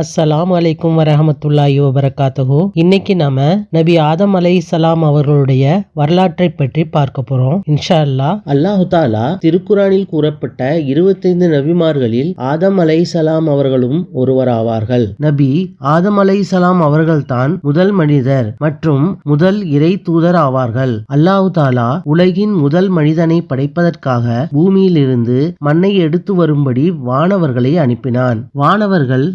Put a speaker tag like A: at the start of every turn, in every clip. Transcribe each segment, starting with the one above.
A: அஸ்ஸலாம் அலைக்கும் வரஹமத்துல்லாஹி வபரகாத்துஹு. இன்னைக்கு நாம நபி ஆதம் அலை சலாம் அவர்களுடைய வரலாற்றை பற்றி பார்க்க போறோம். இன்ஷா அல்லாஹ் அல்லாஹு தாலா திருக்குறானில் கூறப்பட்ட இருபத்தைந்து நபிமார்களில் ஆதம் அலை சலாம் அவர்களும் ஒருவராவார்கள். நபி ஆதம் அலை சலாம் அவர்கள்தான் முதல் மனிதர் மற்றும் முதல் இறை தூதர் ஆவார்கள். அல்லாஹு தாலா உலகின் முதல் மனிதனை படைப்பதற்காக பூமியிலிருந்து மண்ணை எடுத்து வரும்படி வானவர்களை அனுப்பினான். வானவர்கள்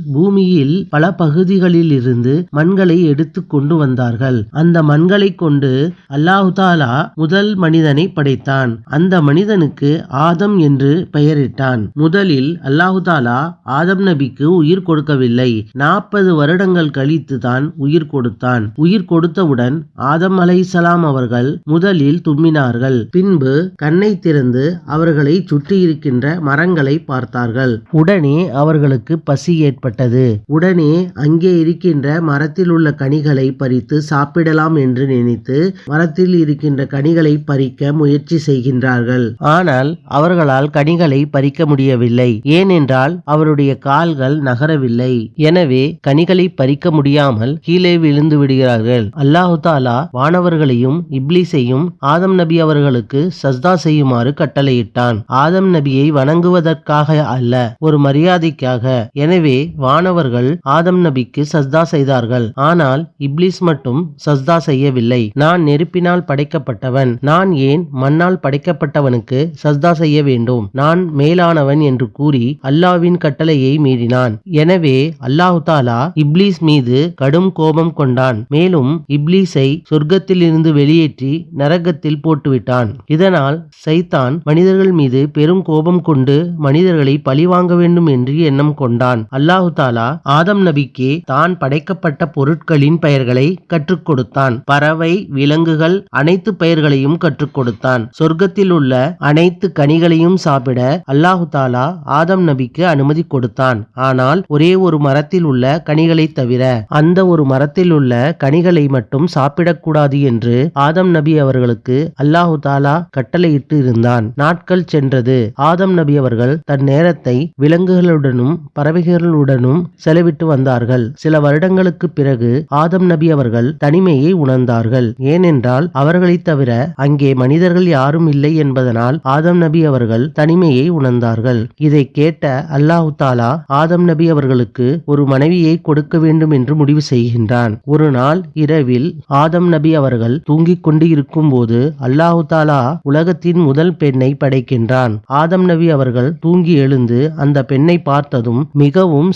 A: பூமியில் பல பகுதிகளிலிருந்து மண்களை எடுத்து கொண்டு வந்தார்கள். அந்த மண்களை கொண்டு அல்லாஹு தாலா முதல் மனிதனை படைத்தான். அந்த மனிதனுக்கு ஆதம் என்று பெயரிட்டான். முதலில் அல்லாஹு தாலா ஆதம் நபிக்கு உயிர் கொடுக்கவில்லை. நாற்பது வருடங்கள் கழித்து தான் உயிர் கொடுத்தான். உயிர் கொடுத்தவுடன் ஆதம் அலைசலாம் அவர்கள் முதலில் தும்மினார்கள். பின்பு கண்ணை திறந்து அவர்களை சுற்றியிருக்கின்ற மரங்களை பார்த்தார்கள். உடனே அவர்களுக்கு பசி ஏற்பட்டது. உடனே அங்கே இருக்கின்ற மரத்தில் உள்ள கனிகளை பறித்து சாப்பிடலாம் என்று நினைத்து மரத்தில் இருக்கின்ற கனிகளை பறிக்க முயற்சி செய்கின்றார்கள். ஆனால் அவர்களால் கனிகளை பறிக்க முடியவில்லை. ஏனென்றால் அவருடைய கால்கள் நகரவில்லை. எனவே கனிகளை பறிக்க முடியாமல் கீழே விழுந்து விடுகிறார்கள். அல்லாஹு தாலா வானவர்களையும் இப்லீஸையும் ஆதம் நபி அவர்களுக்கு சஸ்தா செய்யுமாறு கட்டளையிட்டான். ஆதம் நபியை வணங்குவதற்காக அல்ல ஒரு மரியாதைக்காக. எனவே அவர்கள் ஆதம் நபிக்கு சஸ்தா செய்தார்கள். ஆனால் இப்லிஸ் மட்டும் சஸ்தா செய்யவில்லை. நான் நெருப்பினால் படைக்கப்பட்டவன். நான் ஏன் மண்ணால் படைக்கப்பட்டவனுக்கு சஸ்தா செய்ய வேண்டும்? நான் மேலானவன் என்று கூறி அல்லாவின் கட்டளையை மீறினான். எனவே அல்லாஹு தாலா இப்லீஸ் மீது கடும் கோபம் கொண்டான். மேலும் இப்லீஸை சொர்க்கத்தில் இருந்து வெளியேற்றி நரகத்தில் போட்டுவிட்டான். இதனால் சைத்தான் மனிதர்கள் மீது பெரும் கோபம் கொண்டு மனிதர்களை பழிவாங்க வேண்டும் என்று எண்ணம் கொண்டான். அல்லாஹு தாலா ஆதம் நபிக்கு தான் படைக்கப்பட்ட பொருட்களின் பெயர்களை கற்றுக் கொடுத்தான் பறவை விலங்குகள் அனைத்து பெயர்களையும் கற்றுக் கொடுத்தான் சொர்க்கத்தில் உள்ள அனைத்து கனிகளையும் சாப்பிட அல்லாஹு தாலா ஆதம் நபிக்கு அனுமதி கொடுத்தான். ஆனால் ஒரே ஒரு மரத்தில் உள்ள கனிகளை தவிர அந்த ஒரு மரத்தில் உள்ள கனிகளை மட்டும் சாப்பிடக்கூடாது என்று ஆதம் நபி அவர்களுக்கு அல்லாஹு தாலா கட்டளையிட்டு இருந்தான். நாட்கள் சென்றது. ஆதம் நபி அவர்கள் தன் நேரத்தை விலங்குகளுடனும் பறவைகளுடனும் செலவிட்டு வந்தார்கள். சில வருடங்களுக்கு பிறகு ஆதம் நபி அவர்கள் தனிமையை உணர்ந்தார்கள். ஏனென்றால் அவர்களைத் தவிர அங்கே மனிதர்கள் யாரும் இல்லை என்பதனால் ஆதம் நபி அவர்கள் தனிமையை உணர்ந்தார்கள். இதை கேட்ட அல்லாஹு தாலா ஆதம் நபி அவர்களுக்கு ஒரு மனைவியை கொடுக்க வேண்டும் என்று முடிவு செய்கின்றான். ஒரு நாள் இரவில் ஆதம் நபி அவர்கள் தூங்கிக் கொண்டு இருக்கும் போது அல்லாஹு தாலா உலகத்தின் முதல் பெண்ணை படைக்கின்றான். ஆதம் நபி அவர்கள் தூங்கி எழுந்து அந்த பெண்ணை பார்த்ததும் மிகவும்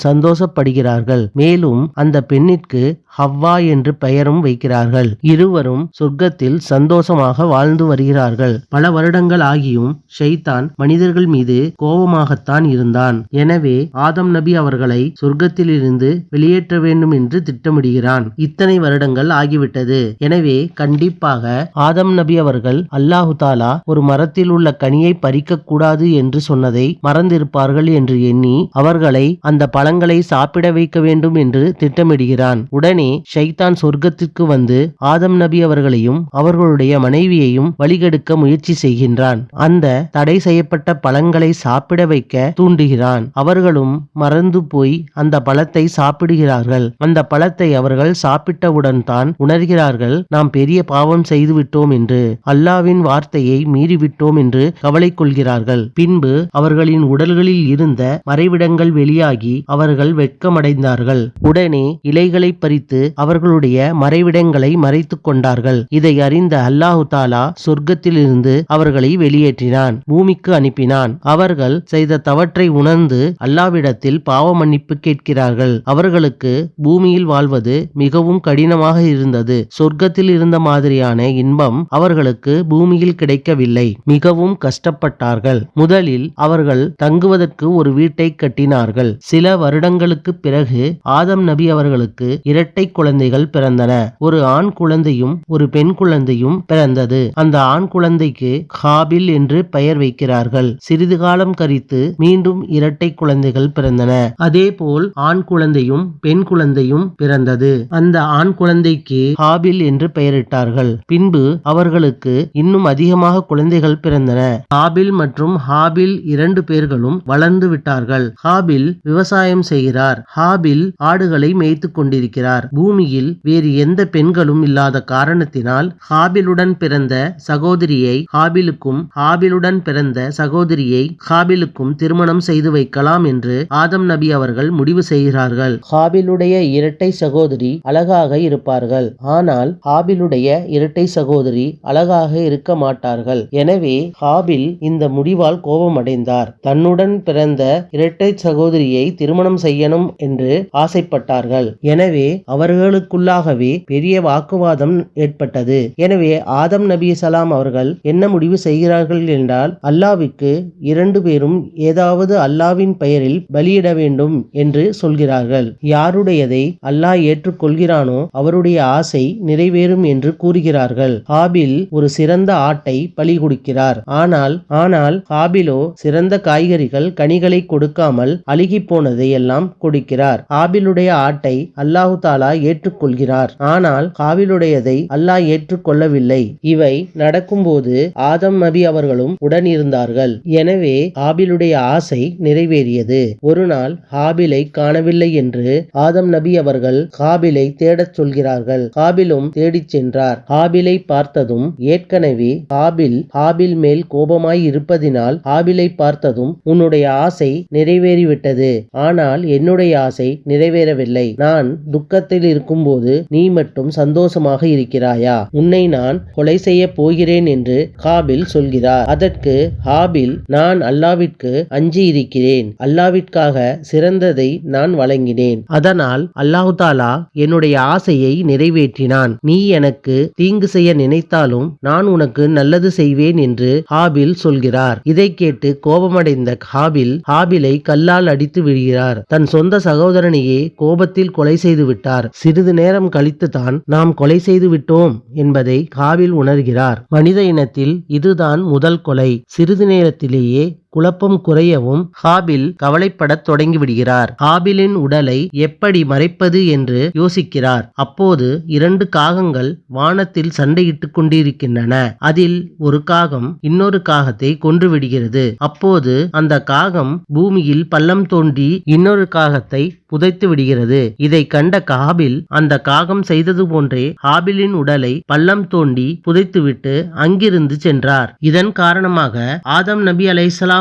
A: படுகிறார்கள் மேலும் அந்த பெண்ணிற்கு ஹவ்வா என்று பெயரும் வைக்கிறார்கள். இருவரும் சொர்க்கத்தில் சந்தோஷமாக வாழ்ந்து வருகிறார்கள். பல வருடங்கள் ஆகியும் ஷைத்தான் மனிதர்கள் மீது கோபமாகத்தான் இருந்தான். எனவே ஆதம் நபி அவர்களை சொர்க்கத்திலிருந்து வெளியேற்ற வேண்டும் என்று திட்டமிடுகிறான். இத்தனை வருடங்கள் ஆகிவிட்டது. எனவே கண்டிப்பாக ஆதம் நபி அவர்கள் அல்லாஹு தாலா ஒரு மரத்தில் உள்ள கனியை பறிக்க கூடாது என்று சொன்னதை மறந்திருப்பார்கள் என்று எண்ணி அவர்களை அந்த பழங்களை சாப்பிட வைக்க வேண்டும் என்று திட்டமிடுகிறான். உடனே ஷைத்தான் சொர்க்கத்திற்கு வந்து ஆதம் நபி அவர்களையும் அவர்களுடைய மனைவியையும் வழிகெடுக்க முயற்சி செய்கின்றான். அந்த தடை செய்யப்பட்ட பழங்களை சாப்பிட வைக்க தூண்டுகிறான். அவர்களும் மறந்து போய் அந்த பழத்தை சாப்பிடுகிறார்கள். அந்த பழத்தை அவர்கள் சாப்பிட்டவுடன் தான் உணர்கிறார்கள் நாம் பெரிய பாவம் செய்துவிட்டோம் என்று. அல்லாவின் வார்த்தையை மீறிவிட்டோம் என்று கவலை கொள்கிறார்கள் பின்பு அவர்களின் உடல்களில் இருந்த மறைவிடங்கள் வெளியாகி அவர்கள் வெட்கமடைந்தார்கள். உடனே இலைகளை பறித்து அவர்களுடைய மறைவிடங்களை மறைத்துக் கொண்டார்கள். இதை அறிந்த அல்லாஹு தாலா சொர்க்கத்திலிருந்து அவர்களை வெளியேற்றினான் பூமிக்கு அனுப்பினான். அவர்கள் செய்த தவற்றை உணர்ந்து அல்லாவிடத்தில் பாவ மன்னிப்பு கேட்கிறார்கள். அவர்களுக்கு பூமியில் வாழ்வது மிகவும் கடினமாக இருந்தது. சொர்க்கத்தில் இருந்த மாதிரியான இன்பம் அவர்களுக்கு பூமியில் கிடைக்கவில்லை. மிகவும் கஷ்டப்பட்டார்கள். முதலில் அவர்கள் தங்குவதற்கு ஒரு வீட்டை கட்டினார்கள். சில வருடங்களுக்கு பிறகு ஆதம் நபி அவர்களுக்கு இரட்டை குழந்தைகள் பிறந்தன. ஒரு ஆண் குழந்தையும் ஒரு பெண் குழந்தையும் பிறந்தது. அந்த ஆண் குழந்தைக்கு ஹாபில் என்று பெயர் வைக்கிறார்கள். சிறிது காலம் கழித்து மீண்டும் இரட்டை குழந்தைகள் பிறந்தன. அதேபோல் ஆண் குழந்தையும் பெண் குழந்தையும் பிறந்தது. அந்த ஆண் குழந்தைக்கு ஹாபில் என்று பெயரிட்டார்கள். பின்பு அவர்களுக்கு இன்னும் அதிகமாக குழந்தைகள் பிறந்தன. ஹாபில் மற்றும் ஹாபில் இரண்டு பேர்களும் வளர்ந்து விட்டார்கள். ஹாபில் விவசாயம் செய்கிறார். இருக்கிறார் ஹாபில் ஆடுகளை மேய்த்து கொண்டிருக்கிறார். பூமியில் வேறு எந்த பெண்களும் இல்லாத காரணத்தினால் ஹாபிலுடன் பிறந்த சகோதரியை ஹாபிலுக்கும் ஹாபிலுடன் பிறந்த சகோதரியை ஹாபிலுக்கும் திருமணம் செய்து வைக்கலாம் என்று ஆதம் நபி அவர்கள் முடிவு செய்கிறார்கள். ஹாபிலுடைய இரட்டை சகோதரி அழகாக இருப்பார்கள். ஆனால் ஹாபிலுடைய இரட்டை சகோதரி அழகாக இருக்க மாட்டார்கள். எனவே ஹாபில் இந்த முடிவால் கோபமடைந்தார். தன்னுடன் பிறந்த இரட்டை சகோதரியை திருமணம் செய்யணும் என்று ஆசைப்பட்டார்கள். எனவே அவர்களுக்குள்ளாகவே பெரிய வாக்குவாதம் ஏற்பட்டது. எனவே ஆதம் நபி சலாம் அவர்கள் என்ன முடிவு செய்கிறார்கள் என்றால் அல்லாவிற்கு இரண்டு பேரும் ஏதாவது அல்லாவின் பெயரில் பலியிட வேண்டும் என்று சொல்கிறார்கள். யாருடையதை அல்லாஹ் ஏற்றுக்கொள்கிறானோ அவருடைய ஆசை நிறைவேறும் என்று கூறுகிறார்கள். ஹாபில் ஒரு சிறந்த ஆட்டை பலி கொடுக்கிறார். ஆனால் ஆனால் ஹாபிலோ சிறந்த காய்கறிகள் கனிகளை கொடுக்காமல் அழுகி போனதை எல்லாம் கொடுக்கிறார் ஆபிலுடைய ஆட்டை அல்லாஹு தாலா ஏற்றுக்கொள்கிறார். ஆனால் காவிலுடையதை அல்லாஹ் ஏற்றுக்கொள்ளவில்லை. இவை நடக்கும்போது ஆதம் நபி அவர்களும் உடன் இருந்தார்கள் எனவே ஆபிலுடைய ஆசை நிறைவேறியது. ஒரு நாள் ஹாபிலை காணவில்லை என்று ஆதம் நபி அவர்கள் காபிலை தேடச் சொல்கிறார்கள். காபிலும் தேடிச் சென்றார். ஹாபிலை பார்த்ததும் ஏற்கனவே ஹாபில் ஹாபில் மேல் கோபமாய் இருப்பதினால் ஹாபிலை பார்த்ததும் உன்னுடைய ஆசை நிறைவேறிவிட்டது. ஆனால் என்னுடைய ஆசை நிறைவேறவில்லை. நான் துக்கத்தில் இருக்கும்போது நீ மட்டும் சந்தோஷமாக இருக்கிறாயா? உன்னை நான் கொலை செய்ய போகிறேன் என்று காபில் சொல்கிறார். அதற்கு ஹாபில் நான் அல்லாவிற்கு அஞ்சி இருக்கிறேன் அல்லாவிற்காக சிறந்ததை நான் வழங்கினேன். அதனால் அல்லாஹு தாலா என்னுடைய ஆசையை நிறைவேற்றினான். நீ எனக்கு தீங்கு செய்ய நினைத்தாலும் நான் உனக்கு நல்லது செய்வேன் என்று ஹாபில் சொல்கிறார். இதை கேட்டு கோபமடைந்த ஹாபில் ஹாபிலை கல்லால் அடித்து விடுகிறார். தன் சொந்த சகோதரனையே கோபத்தில் கொலை செய்து விட்டார். சிறிது நேரம் கழித்து தான் நாம் கொலை செய்து விட்டோம் என்பதை காவில் உணர்கிறார். மனித இனத்தில் இதுதான் முதல் கொலை. சிறிது நேரத்திலேயே குழப்பம் குறையவும் ஹாபில் கவலைப்படத் தொடங்கிவிடுகிறார். ஹாபிலின் உடலை எப்படி மறைப்பது என்று யோசிக்கிறார். அப்போது இரண்டு காகங்கள் வானத்தில் சண்டையிட்டுக் கொண்டிருக்கின்றன. அதில் ஒரு காகம் இன்னொரு காகத்தை கொன்றுவிடுகிறது. அப்போது அந்த காகம் பூமியில் பள்ளம் தோண்டி இன்னொரு காகத்தை புதைத்து விடுகிறது இதை கண்ட காபில் அந்த காகம் செய்தது போன்றே ஹாபிலின் உடலை பள்ளம் தோண்டி புதைத்துவிட்டு அங்கிருந்து சென்றார். இதன் காரணமாக ஆதம் நபி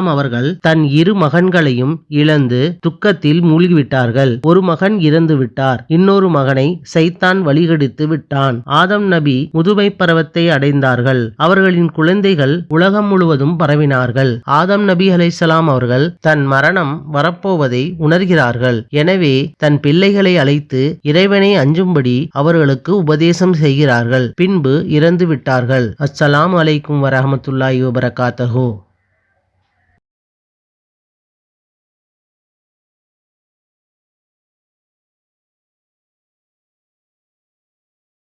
A: அலைஹிஸ்ஸலாம் அவர்கள் தன் இரு மகன்களையும் இழந்து துக்கத்தில் மூழ்கிவிட்டார்கள். ஒரு மகன் இறந்து விட்டார். இன்னொரு மகனை சைத்தான் வழிகெடுத்து விட்டான். ஆதம் நபி முதுமை பருவத்தை அடைந்தார்கள். அவர்களின் குழந்தைகள் உலகம் முழுவதும் பரவினார்கள். ஆதம் நபி அலைசலாம் அவர்கள் தன் மரணம் வரப்போவதை உணர்கிறார்கள். எனவே தன் பிள்ளைகளை அழைத்து இறைவனை அஞ்சும்படி அவர்களுக்கு உபதேசம் செய்கிறார்கள். பின்பு இறந்து விட்டார்கள். அஸ்ஸலாம் அலைக்கும் வரஹமத்துல்லாஹி வபரகாத்தஹோ.